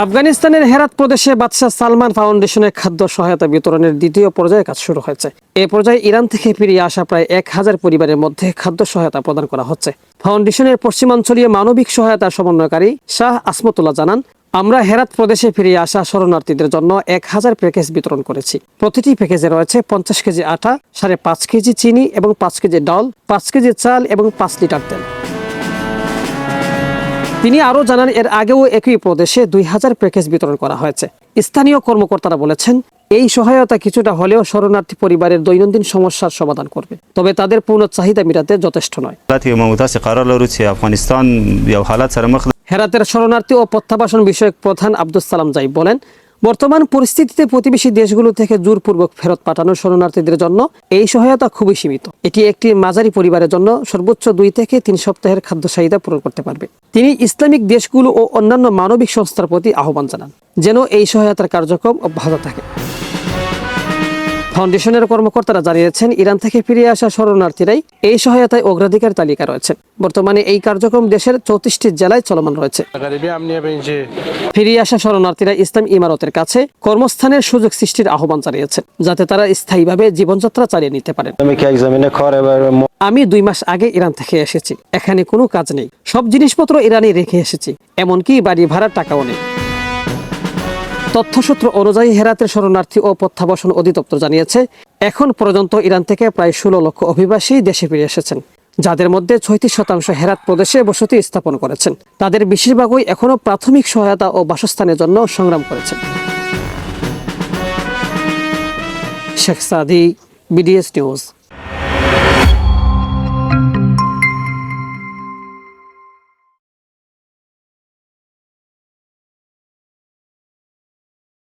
আফগানিস্তানের হেরাত প্রদেশে বাদশাহ সালমান ফাউন্ডেশনের খাদ্য সহায়তা বিতরণের দ্বিতীয় পর্যায়ে কাজ শুরু হয়েছে। এ পর্যায়ে ইরান থেকে ফিরিয়ে আসা প্রায় এক হাজার পরিবারের মধ্যে খাদ্য সহায়তা প্রদান করা হচ্ছে। ফাউন্ডেশনের পশ্চিমাঞ্চলীয় মানবিক সহায়তা সমন্বয়কারী শাহ আসমতুল্লাহ জানান, আমরা হেরাত প্রদেশে ফিরিয়ে আসা শরণার্থীদের জন্য এক হাজার প্যাকেজ বিতরণ করেছি। প্রতিটি প্যাকেজে রয়েছে পঞ্চাশ কেজি আটা, সাড়ে পাঁচ কেজি চিনি এবং পাঁচ কেজি ডাল, পাঁচ কেজি চাল এবং পাঁচ লিটার তেল। তিনি আরও জানান এর আগেও একই প্রদেশে দুই হাজার প্যাকেজ বিতরণ করা হয়েছে। স্থানীয় কর্মকর্তারা বলেছেন এই সহায়তা কিছুটা হলেও শরণার্থী পরিবারের দৈনন্দিন সমস্যার সমাধান করবে। তবে তাদের পূর্ণ চাহিদা মিটাতে যথেষ্ট নয়। হেরাতের শরণার্থী ও প্রত্যাবাসন বিষয়ক প্রধান আব্দুল সালাম জাই বলেন বর্তমান পরিস্থিতিতে প্রতিবেশী দেশগুলো থেকে জোরপূর্বক ফেরত পাঠানো শরণার্থীদের জন্য এই সহায়তা খুবই সীমিত। এটি একটি মাঝারি পরিবারের জন্য সর্বোচ্চ দুই থেকে তিন সপ্তাহের খাদ্য চাহিদা পূরণ করতে পারবে। তিনি ইসলামিক দেশগুলো ও অন্যান্য মানবিক সংস্থার প্রতি আহ্বান জানান, যেন এই সহায়তার কার্যক্রম অব্যাহত থাকে। ফাউন্ডেশনের কর্মকর্তারা জানিয়েছেন, ইরান থেকে ফিরে আসা শরণার্থীরাই এই সহায়তায় অগ্রাধিকার তালিকা রয়েছে। বর্তমানে এই কার্যক্রম দেশের চৌত্রিশটি জেলায় চলমান রয়েছে। ফিরিয়ে আসা শরণার্থীরা ইসলাম ইমারতের কাছে কর্মস্থানের সুযোগ সৃষ্টির আহ্বান জানিয়েছে যাতে তারা স্থায়ীভাবে জীবনযাত্রা চালিয়ে নিতে পারেন। আমি দুই মাস আগে ইরান থেকে এসেছি, এখানে কোনো কাজ নেই। সব জিনিসপত্র ইরানে রেখে এসেছি, এমনকি বাড়ি ভাড়ার টাকাও নেই। তথ্যসূত্র অনুযায়ী হেরাতের শরণার্থী ও প্রত্যাবাসন অধিদপ্তর জানিয়েছে, এখন পর্যন্ত ইরান থেকে প্রায় ষোলো লক্ষ অভিবাসী দেশে ফিরে এসেছেন, যাদের মধ্যে ছয়ত্রিশ শতাংশ হেরাত প্রদেশে বসতি স্থাপন করেছেন। তাদের বেশিরভাগই এখনও প্রাথমিক সহায়তা ও বাসস্থানের জন্য সংগ্রাম করেছেন। Sheikh Sadi, BDS news.